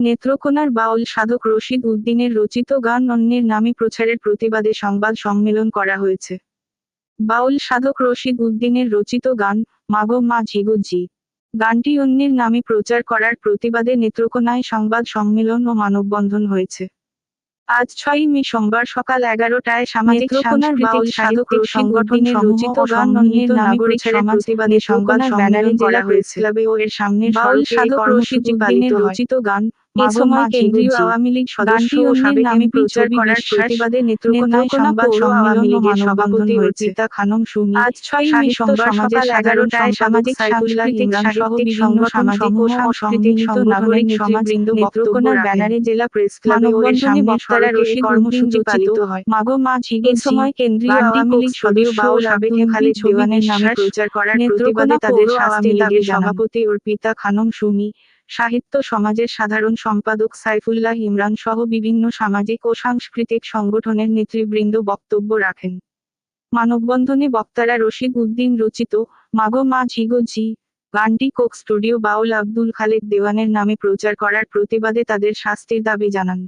নেত্রকোনার বাউল সাধক রশিদ উদ্দিনের রচিত গান অন্যের নামে প্রচারের প্রতিবাদে সংবাদ সম্মেলন করা হয়েছে। বাউল সাধক রশিদ উদ্দিনের রচিত গান মাগো মা ঝিগো জি গানটি অন্যের নামে প্রচার করার প্রতিবাদে নেত্রকোনায় সংবাদ সম্মেলন ও মানববন্ধন হয়েছে। আজ ছয়ই মে সোমবার সকাল এগারোটায় সামাজিক সাংস্কৃতিক সাধক সংগঠনের রচিত গান অন্যের নাগরিক প্রতিবাদে সংবাদ সম্মেলন করা হয়েছে। ও এর সামনে বাউল সাধক রশিদ উদ্দিনের রচিত গান এ সময় কেন্দ্রীয় আওয়ামী লীগ সদস্য ও সাবেক এমপি প্রচার করার প্রতিবাদে নেত্রকোনায় সংবাদ সম্মেলন লীগের সভাপতি অর্পিতা খানম সুমি আজ ছয়ই মে সোমবার সকাল এগারোটায় সামাজিক সাংস্কৃতিক সহ বিভিন্ন সামাজিক ও ও সাংস্কৃতিক নাগরিক সমাজ নেত্রকোনার ব্যানারে জেলা প্রেস ক্লাবে ও সামনে বক্তারা রশিদ কর্মসূচি পালিত হয়। মাগো মা ঝিগো সময় কেন্দ্রীয় আওয়ামী লীগ সদস্য বাউল আব্দুল আব্দুল খালিদ দেওয়ানের নামে প্রচার করার প্রতিবাদে তাদের আওয়ামী দাবি সভাপতি অর্পিতা খানম সুমি সাহিত্য সমাজের সাধারণ সম্পাদক সাইফুল্লাহ ইমরান সহ বিভিন্ন সামাজিক ও সাংস্কৃতিক সংগঠনের নেতৃবৃন্দ বক্তব্য রাখেন। মানববন্ধনে বক্তারা রশিদ উদ্দিন রচিত মাগো মা ঝিগো ঝি গানটি কোক স্টুডিও বাউল আব্দুল খালেদ দেওয়ানের নামে প্রচার করার প্রতিবাদে তাদের শাস্তির দাবি জানান।